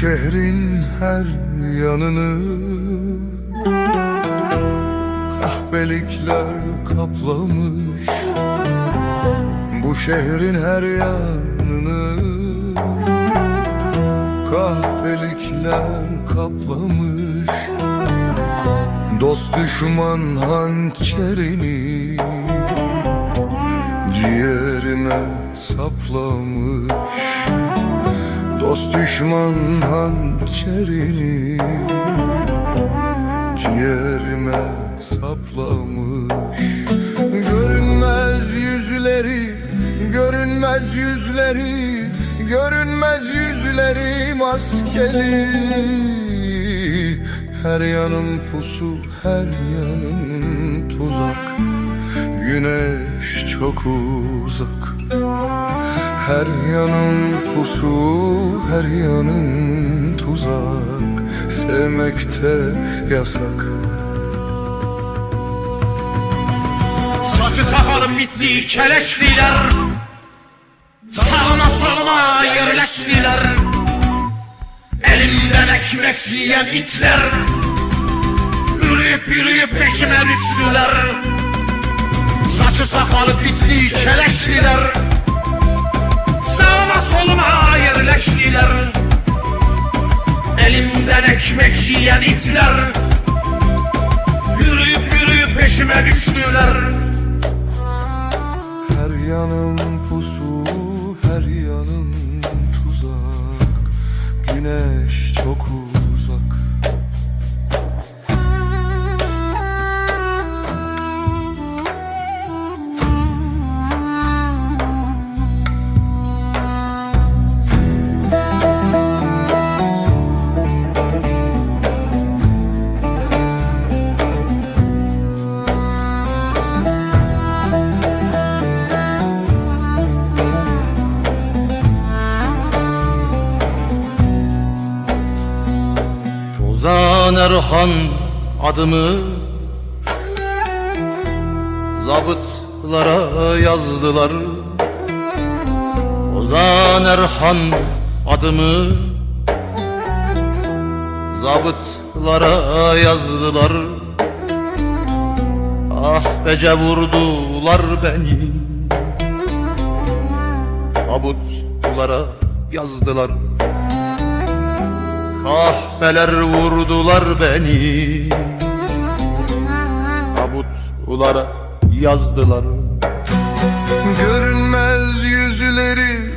şehrin her yanını. Kahvelikler kaplamış Bu şehrin her yanını. Kahvelikler kaplamış Dost düşman hançerini. Ciğerime saplamış Dost düşman hançerini Ciğerime saplamış. Görünmez yüzleri, görünmez yüzleri Görünmez yüzleri maskeli. Her yanım pusu, her yanım tuzak. Güneş çok uzak her yanım pusu, her yanım tuzak. Sevmekte yasak. Saçı sakalı bitli keleşliler Sağına soluna yerleştiler. Elimden ekmek yiyen itler Yürüyüp yürüyüp peşime düştüler. Saçı sakalı bitli keleşliler Sağıma soluma yerleştiler. Elimden ekmek yiyen itler Yürüyüp yürüyüp peşime düştüler Ozan Erhan adımı Zabıtlara yazdılar. Ozan Erhan adımı Zabıtlara yazdılar. Ah bece vurdular beni. Tabutlara yazdılar Kahpeler vurdular beni. Tabutlara yazdılar. Görünmez yüzleri,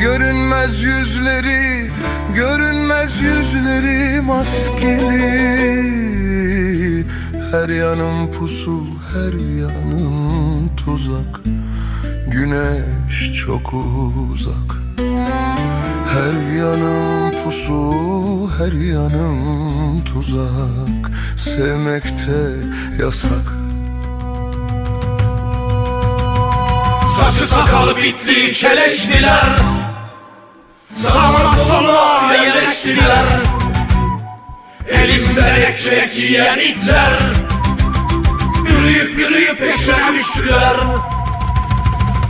görünmez yüzleri Görünmez yüzleri maskeli. Her yanım pusu, her yanım tuzak. Güneş çok uzak Her yanım pusu, her yanım tuzak. Sevmekte yasak. Saçı sakalı bitli keleşliler Sağına soluna yerleştiler. Elimde ekmek yiyen itler. Yürüyüp yürüyüp peşime düştüler.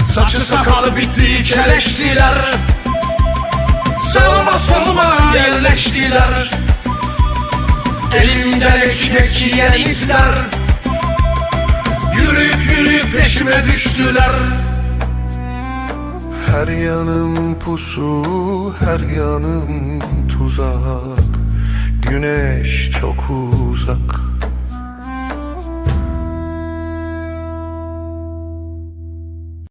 Saçı sakalı bitli keleşliler yerleştiler Elimden ekmek yiyen itler Yürüyüp yürüyüp peşime düştüler. Her yanım pusu, her yanım tuzak. Güneş çok uzak